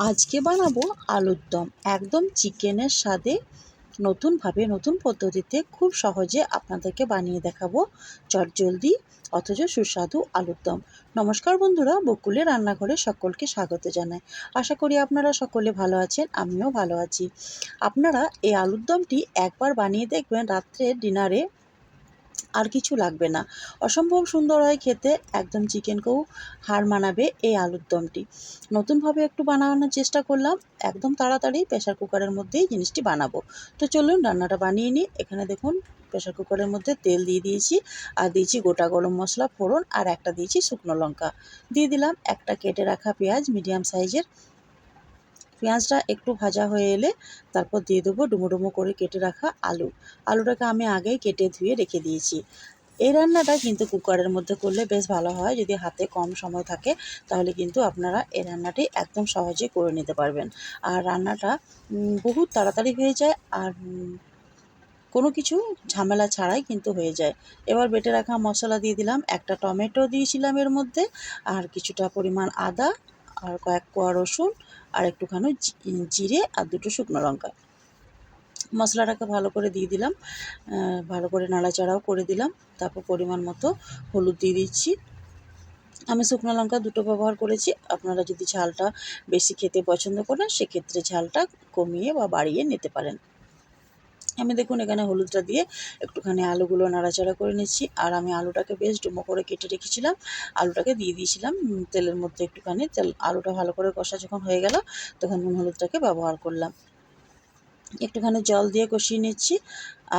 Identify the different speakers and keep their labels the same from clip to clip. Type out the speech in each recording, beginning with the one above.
Speaker 1: আজকে বানাবো আলুর দম। একদম চিকেনের স্বাদে নতুনভাবে, নতুন পদ্ধতিতে খুব সহজে আপনাদেরকে বানিয়ে দেখাবো চটজলদি অথচ সুস্বাদু আলুর দম। নমস্কার বন্ধুরা বকুলের রান্নাঘরে সকলকে স্বাগত জানাই। আশা করি আপনারা সকলে ভালো আছেন, আমিও ভালো আছি। আপনারা এই আলুর দমটি একবার বানিয়ে দেখবেন রাত্রে ডিনারে। আর কিছু লাগবে না। অসম্ভব সুন্দর হয় খেতে, একদম চিকেনকেও হার মানাবে এই আলুর দমটি। নতুনভাবে একটু বানানোর চেষ্টা করলাম, একদম তাড়াতাড়ি প্রেশার কুকারের মধ্যেই জিনিসটি বানাবো। তো চলুন রান্নাটা বানিয়ে নিই। এখানে দেখুন প্রেশার কুকারের মধ্যে তেল দিয়ে দিয়েছি, আর দিয়েছি গোটা গরম মশলা, ফোড়ন, আর একটা দিয়েছি শুকনো লঙ্কা। দিয়ে দিলাম একটা কেটে রাখা পেঁয়াজ মিডিয়াম সাইজের। পেঁয়াজটা একটু ভাজা হয়ে এলে তারপর দিয়ে দেবো ডুমো ডুমো করে কেটে রাখা আলু। আলুটাকে আমি আগেই কেটে ধুয়ে রেখে দিয়েছি। এই রান্নাটা কিন্তু কুকারের মধ্যে করলে বেশ ভালো হয়। যদি হাতে কম সময় থাকে, তাহলে কিন্তু আপনারা এই রান্নাটি একদম সহজে করে নিতে পারবেন। আর রান্নাটা বহুত তাড়াতাড়ি হয়ে যায় আর কোনো কিছু ঝামেলা ছাড়াই কিন্তু হয়ে যায়। এবার বেটে রাখা মশলা দিয়ে দিলাম। একটা টমেটো দিয়েছিলাম এর মধ্যে আর কিছুটা পরিমাণ আদা আর কয়েক কোয়া রসুন আর একটুখানি জিরে আর দুটো শুকনো লঙ্কা। মশলাটাকে ভালো করে দিয়ে দিলাম ভালো করে নাড়াচাড়াও করে দিলাম। তারপর পরিমাণ মতো হলুদ দিয়ে দিচ্ছি। আমি শুকনো লঙ্কা দুটো ব্যবহার করেছি। আপনারা যদি ঝালটা বেশি খেতে পছন্দ করেন, সেক্ষেত্রে ঝালটা কমিয়ে বা বাড়িয়ে নিতে পারেন। আমি দেখুন এখানে হলুদটা দিয়ে একটুখানি আলুগুলো নাড়াচাড়া করে নিচ্ছি। আর আমি আলুটাকে বেশ ডুমো করে কেটে রেখেছিলাম। আলুটাকে দিয়ে দিয়েছিলাম তেলের মধ্যে একটুখানি। তেল, আলুটা ভালো করে কষা যখন হয়ে গেল, তখন নুন হলুদটাকে ব্যবহার করলাম। একটুখানি জল দিয়ে কষিয়ে নিচ্ছি।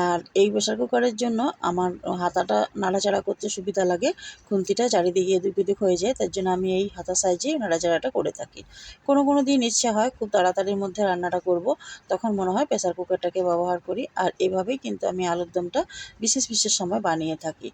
Speaker 1: আর এই প্রেশার কুকারের জন্য আমার হাতাটা নাড়াচাড়া করতে সুবিধা লাগে। খুন্তিটা চারিদিকে এদিক ওদিক হয়ে যায়, তার জন্য আমি এই হাতা সাইজেই নাড়াচাড়াটা করে থাকি। কোনো কোনো দিন ইচ্ছে হয় খুব তাড়াতাড়ির মধ্যে রান্নাটা করব, তখন মনে হয় প্রেশার কুকারটাকে ব্যবহার করি। আর এভাবেই কিন্তু আমি আলুর দমটা বিশেষ বিশেষ সময় বানিয়ে থাকি।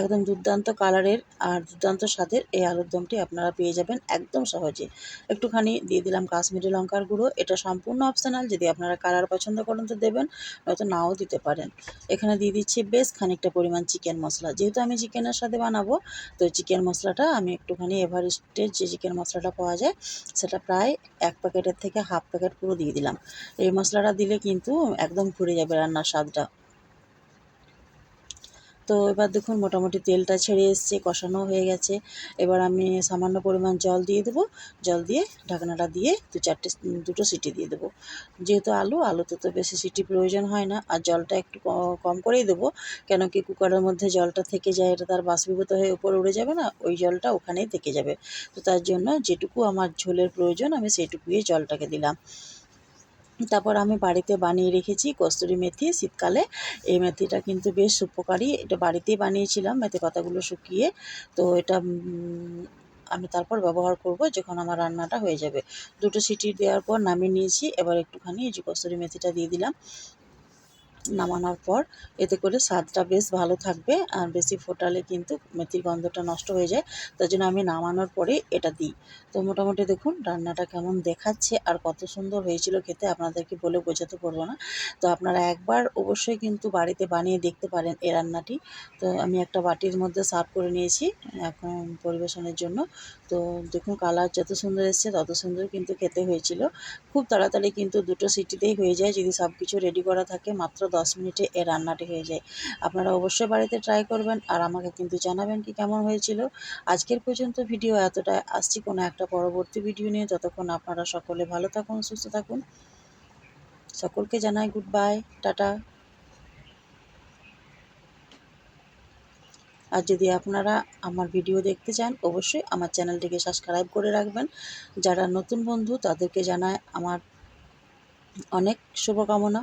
Speaker 1: একদম দুর্দান্ত কালারের আর দুর্দান্ত স্বাদের এই আলুর দমটি আপনারা পেয়ে যাবেন একদম সহজে। একটুখানি দিয়ে দিলাম কাশ্মীরি লঙ্কার গুঁড়ো। এটা সম্পূর্ণ অপশনাল যদি আপনারা কালার পছন্দ করেন তো দেবেন, নয়তো নাও দিতে পারেন। এখানে দিয়ে দিচ্ছি বেশ খানিকটা পরিমাণ চিকেন মশলা। যেহেতু আমি চিকেনের সাথে বানাবো, তো চিকেন মশলাটা আমি একটুখানি এভারেস্টের যে চিকেন মশলাটা পাওয়া যায়, সেটা প্রায় এক প্যাকেটের থেকে হাফ প্যাকেট পুরো দিয়ে দিলাম। এই মশলাটা দিলে কিন্তু একদম ঘুরে যাবে রান্নার স্বাদটা। তো এবার দেখুন মোটামুটি তেলটা ছেড়ে এসছে, কষানো হয়ে গেছে। এবার আমি সামান্য পরিমাণ জল দিয়ে দেবো। জল দিয়ে ঢাকনাটা দিয়ে দু চারটে দুটো সিটি দিয়ে দেবো। যেহেতু আলু, আলুতে তো বেশি সিটি প্রয়োজন হয় না। আর জলটা একটু কম করেই দেবো। কেন কি কুকারের মধ্যে জলটা থেকে যায়, এটা তার বাষ্পীভূত হয়ে উপরে উড়ে যাবে না? ওই জলটা ওখানেই থেকে যাবে। তো তার জন্য যেটুকু আমার ঝোলের প্রয়োজন, আমি সেইটুকুই জলটাকে দিলাম। তারপর আমি বাড়িতে বানিয়ে রেখেছি কস্তুরি মেথি শীতকালে। এই মেথিটা কিন্তু বেশ উপকারী। এটা বাড়িতেই বানিয়েছিলাম, মেথি পাতাগুলো শুকিয়ে। তো এটা আমি তারপর ব্যবহার করব যখন আমার রান্নাটা হয়ে যাবে। দুটো সিটি দেওয়ার পর নামিয়ে নিয়েছি। এবার একটুখানি এই যে কস্তুরি মেথিটা দিয়ে দিলাম। নামানোর পর এতে করে স্বাদটা বেশ ভালো থাকবে আর বেশি ফোটালে কিন্তু মেথির গন্ধটা নষ্ট হয়ে যায়। তার জন্য আমি নামানোর পরে এটা দিই। তো মোটামুটি দেখুন, রান্নাটা কেমন দেখাচ্ছে আর কত সুন্দর হয়েছিল খেতে আপনাদেরকে বলে বোঝাতে পারব না। তো আপনারা একবার অবশ্যই কিন্তু বাড়িতে বানিয়ে দেখতে পারেন এই রান্নাটি। তো আমি একটা বাটির মধ্যে সার্ভ করে নিয়েছি এখন পরিবেশনের জন্য। তো দেখুন কালার যত সুন্দর এসছে তত সুন্দর কিন্তু খেতে হয়েছিল। খুব তাড়াতাড়ি কিন্তু দুটো সিটিতেই হয়ে যায় যদি সব কিছু রেডি করা থাকে মাত্র দশ মিনিটে এ রান্নাটি হয়ে যায়। আপনারা অবশ্যই বাড়িতে ট্রাই করবেন আর আমাকে কিন্তু জানাবেন কি কেমন হয়েছিল। আজকের পর্যন্ত ভিডিও এতটাই। আসছি কোনো একটা পরবর্তী ভিডিও নিয়ে। ততক্ষণ আপনারা সকলে ভালো থাকুন, সুস্থ থাকুন। সকলকে জানাই গুড বাই টাটা। আর যদি আপনারা আমার ভিডিও দেখতে চান, অবশ্যই আমার চ্যানেলটিকে সাবস্ক্রাইব করে রাখবেন। যারা নতুন বন্ধু, তাদেরকে জানায় আমার অনেক শুভকামনা।